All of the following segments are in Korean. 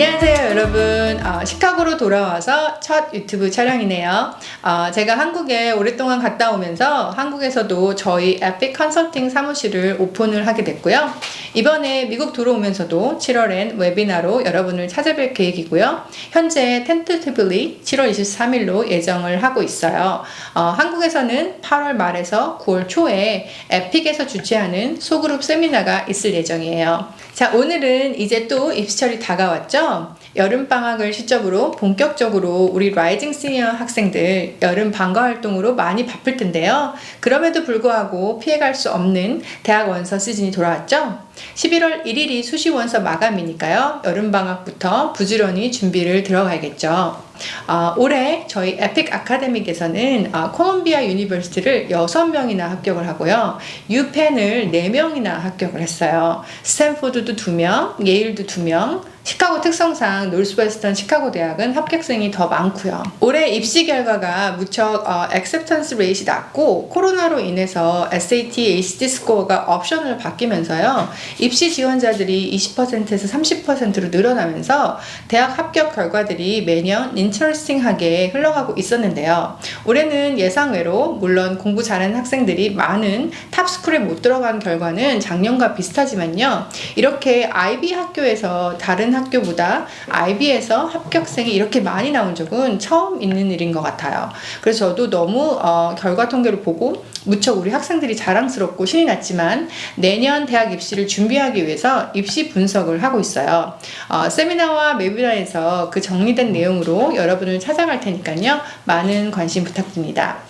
안녕하세요 여러분. 어, 시카고로 돌아와서 첫 유튜브 촬영이네요. 어, 제가 한국에 오랫동안 갔다 오면서 한국에서도 저희 에픽 컨설팅 사무실을 오픈을 하게 됐고요. 이번에 미국 들어오면서도 7월엔 웨비나로 여러분을 찾아뵐 계획이고요. 현재 텐트티블리 7월 23일로 예정을 하고 있어요. 어, 한국에서는 8월 말에서 9월 초에 에픽에서 주최하는 소그룹 세미나가 있을 예정이에요. 자 오늘은 이제 또 입시철이 다가왔죠 só 여름방학을 시점으로 본격적으로 우리 라이징 시니어 학생들 여름 방과 활동으로 많이 바쁠 텐데요. 그럼에도 불구하고 피해갈 수 없는 대학 원서 시즌이 돌아왔죠. 11월 1일이 수시 원서 마감이니까요. 여름방학부터 부지런히 준비를 들어가야겠죠. 어, 올해 저희 에픽 아카데믹에서는 어, 콜롬비아 유니버시티를 6명이나 합격을 하고요. 유펜을 4명이나 합격을 했어요. 스탠포드도 2명, 예일도 2명, 시카고 특성상 노스웨스턴 시카고 대학은 합격생이 더 많고요. 올해 입시 결과가 무척 어, 액셉턴스 레이시 낮고 코로나로 인해서 SAT, ACT 스코어가 옵션으로 바뀌면서요. 입시 지원자들이 20%에서 30%로 늘어나면서 대학 합격 결과들이 매년 인터레스팅하게 흘러가고 있었는데요. 올해는 예상외로 물론 공부 잘하는 학생들이 많은 탑스쿨에 못 들어간 결과는 작년과 비슷하지만요. 이렇게 IB 학교에서 다른 학교보다 IB에서 합격생이 이렇게 많이 나온 적은 처음 있는 일인 것 같아요. 그래서 저도 너무 어, 결과 통계를 보고 무척 우리 학생들이 자랑스럽고 신이 났지만 내년 대학 입시를 준비하기 위해서 입시 분석을 하고 있어요. 어, 세미나와 웨비나에서 그 정리된 내용으로 여러분을 찾아갈 테니까요. 많은 관심 부탁드립니다.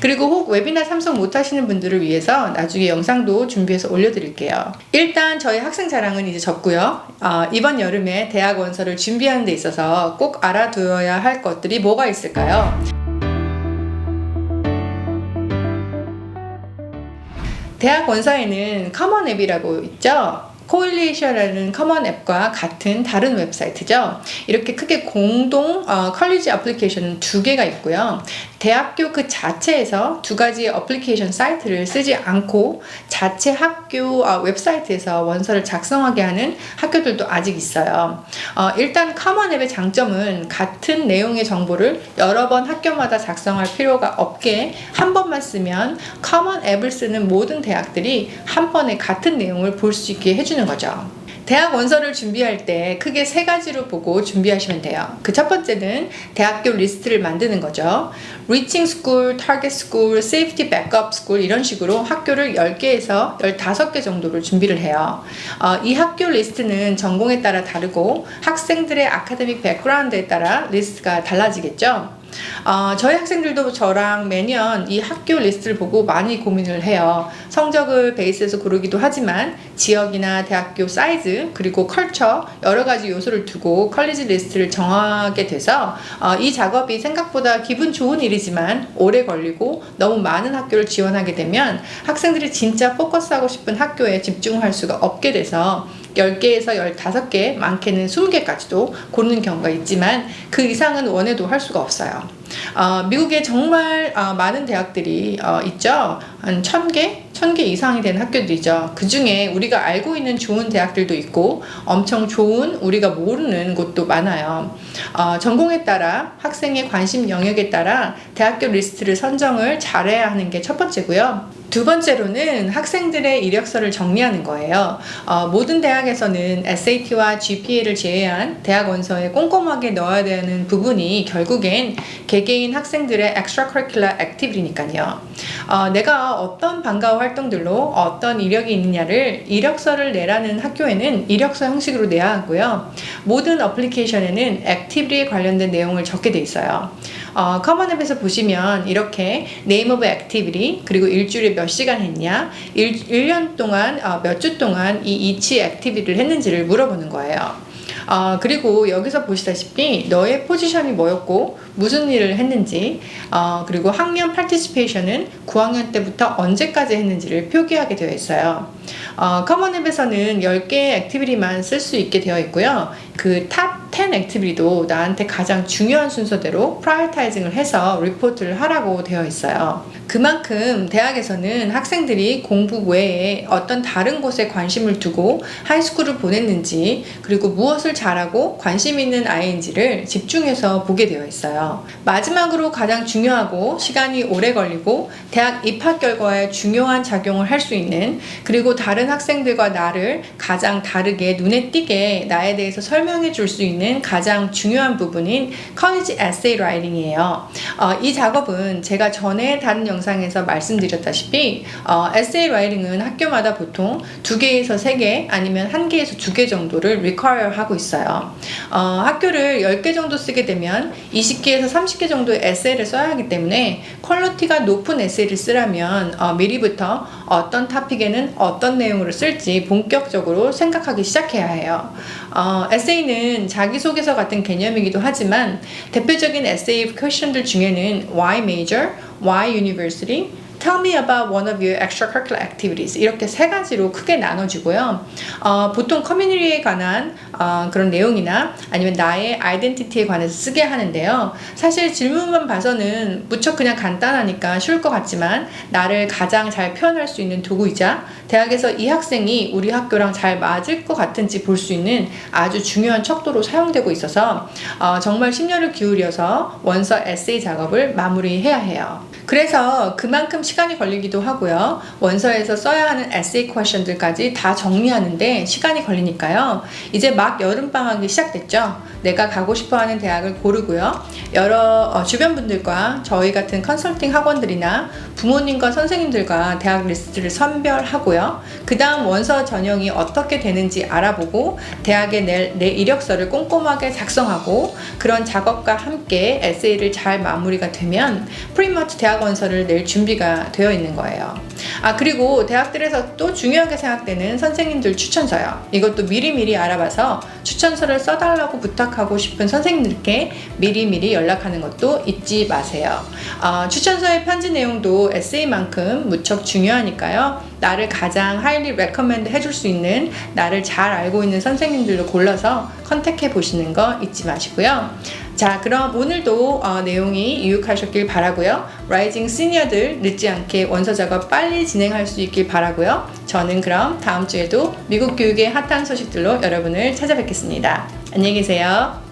그리고 혹 웨비나 참석 못하시는 분들을 위해서 나중에 영상도 준비해서 올려드릴게요. 일단 저희 학생 자랑은 이제 접고요. 어, 이번 여름에 대학 원서를 준비하는 데 있어서 꼭 알아두어야 할 것들이 뭐가 있을까요? 대학 원서에는 커먼 앱이라고 있죠. 코일리션이라는 커먼 앱과 같은 다른 웹사이트죠. 이렇게 크게 공동 어, 컬리지 애플리케이션은 두 개가 있고요. 대학교 그 자체에서 두 가지 어플리케이션 사이트를 쓰지 않고 자체 학교 어, 웹사이트에서 원서를 작성하게 하는 학교들도 아직 있어요. 어, 일단 커먼 앱의 장점은 같은 내용의 정보를 여러 번 학교마다 작성할 필요가 없게 한 번만 쓰면 커먼 앱을 쓰는 모든 대학들이 한 번에 같은 내용을 볼 수 있게 해주는 거죠. 대학 원서를 준비할 때 크게 세 가지로 보고 준비하시면 돼요. 그 첫 번째는 대학교 리스트를 만드는 거죠. Reaching School, Target School, Safety Backup School 이런 식으로 학교를 10개에서 15개 정도를 준비를 해요. 어, 이 학교 리스트는 전공에 따라 다르고 학생들의 아카데믹 백그라운드에 따라 리스트가 달라지겠죠. 어, 저희 학생들도 저랑 매년 이 학교 리스트를 보고 많이 고민을 해요. 성적을 베이스에서 고르기도 하지만 지역이나 대학교 사이즈 그리고 컬처 여러 가지 요소를 두고 컬리지 리스트를 정하게 돼서 어, 이 작업이 생각보다 기분 좋은 일이지만 오래 걸리고 너무 많은 학교를 지원하게 되면 학생들이 진짜 포커스하고 싶은 학교에 집중할 수가 없게 돼서 10개에서 15개, 많게는 20개까지도 고르는 경우가 있지만 그 이상은 원해도 할 수가 없어요. 어, 미국에 정말 어, 많은 대학들이 어, 있죠. 한 1000개? 1000개 이상이 되는 학교들이죠. 그 중에 우리가 알고 있는 좋은 대학들도 있고 엄청 좋은 우리가 모르는 곳도 많아요. 어, 전공에 따라 학생의 관심 영역에 따라 대학교 리스트를 선정을 잘해야 하는 게 첫 번째고요. 두 번째로는 학생들의 이력서를 정리하는 거예요. 어, 모든 대학에서는 SAT와 GPA를 제외한 대학 원서에 꼼꼼하게 넣어야 되는 부분이 결국엔 개개인 학생들의 extracurricular activity니까요. 어, 내가 어떤 방과 활동들로 어떤 이력이 있느냐를 이력서를 내라는 학교에는 이력서 형식으로 내야 하고요. 모든 어플리케이션에는 액티비티에 관련된 내용을 적게 돼 있어요. 어, 커먼 앱에서 보시면 이렇게 name of activity 그리고 일주일에 몇 시간 했냐 1, 1년 동안 어, 몇주 동안 이 이치 액티비티를 했는지를 물어보는 거예요. 어, 그리고 여기서 보시다시피 너의 포지션이 뭐였고 무슨 일을 했는지 어, 그리고 학년 파티시페이션은 9학년 때부터 언제까지 했는지를 표기하게 되어 있어요. 어, 커먼 앱에서는 10개의 액티비티만 쓸 수 있게 되어 있고요. 그 탑 10 액티비티도 나한테 가장 중요한 순서대로 프라이타이징을 해서 리포트를 하라고 되어 있어요. 그만큼 대학에서는 학생들이 공부 외에 어떤 다른 곳에 관심을 두고 하이스쿨을 보냈는지 그리고 무엇을 잘하고 관심 있는 아이인지를 집중해서 보게 되어 있어요. 마지막으로 가장 중요하고 시간이 오래 걸리고 대학 입학 결과에 중요한 작용을 할 수 있는 그리고 다른 학생들과 나를 가장 다르게 눈에 띄게 나에 대해서 설명해 줄 수 있는 가장 중요한 부분인 college essay writing이에요. 어, 이 작업은 제가 전에 다른 영상에서 말씀드렸다시피 어, essay writing은 학교마다 보통 두 개에서 세 개 아니면 한 개에서 두 개 정도를 require 하고 있어요. 어, 학교를 10개 정도 쓰게 되면 20개에서 30개 정도의 에세이를 써야 하기 때문에 퀄리티가 높은 에세이를 쓰려면 어, 미리부터 어떤 타픽에는 어떤 내용으로 쓸지 본격적으로 생각하기 시작해야 해요. 어, 에세이는 자기 소개서 같은 개념이기도 하지만 대표적인 에세이 퀘션들 중에는 why major, why university, Tell me about one of your extracurricular activities. 이렇게 세 가지로 크게 나눠지고요. 어, 보통 커뮤니티에 관한 어, 그런 내용이나 아니면 나의 아이덴티티에 관해서 쓰게 하는데요. 사실 질문만 봐서는 무척 그냥 간단하니까 쉬울 것 같지만 나를 가장 잘 표현할 수 있는 도구이자 대학에서 이 학생이 우리 학교랑 잘 맞을 것 같은지 볼 수 있는 아주 중요한 척도로 사용되고 있어서 어, 정말 심려를 기울여서 원서 에세이 작업을 마무리해야 해요. 그래서 그만큼 시간이 걸리기도 하고요. 원서에서 써야 하는 에세이 퀘션들까지 다 정리하는데 시간이 걸리니까요. 이제 막 여름방학이 시작됐죠. 내가 가고 싶어 하는 대학을 고르고요. 여러 어, 주변 분들과 저희 같은 컨설팅 학원들이나 부모님과 선생님들과 대학 리스트를 선별하고요. 그 다음 원서 전형이 어떻게 되는지 알아보고 대학에 낼, 내 이력서를 꼼꼼하게 작성하고 그런 작업과 함께 에세이를 잘 마무리가 되면 프리마트 대학 원서를 낼 준비가 되어 있는 거예요. 아, 그리고 대학들에서 또 중요하게 생각되는 선생님들 추천서요. 이것도 미리미리 알아봐서 추천서를 써달라고 부탁하고 싶은 선생님들께 미리미리 연락하는 것도 잊지 마세요. 어, 추천서의 편지 내용도 에세이만큼 무척 중요하니까요. 나를 가장 하이리 레커멘드 해줄 수 있는 나를 잘 알고 있는 선생님들로 골라서 컨택해 보시는 거 잊지 마시고요. 자, 그럼 오늘도 어, 내용이 유익하셨길 바라고요. 라이징 시니어들 늦지 않게 원서 작업 빨리 진행할 수 있길 바라고요. 저는 그럼 다음 주에도 미국 교육의 핫한 소식들로 여러분을 찾아뵙겠습니다. 안녕히 계세요.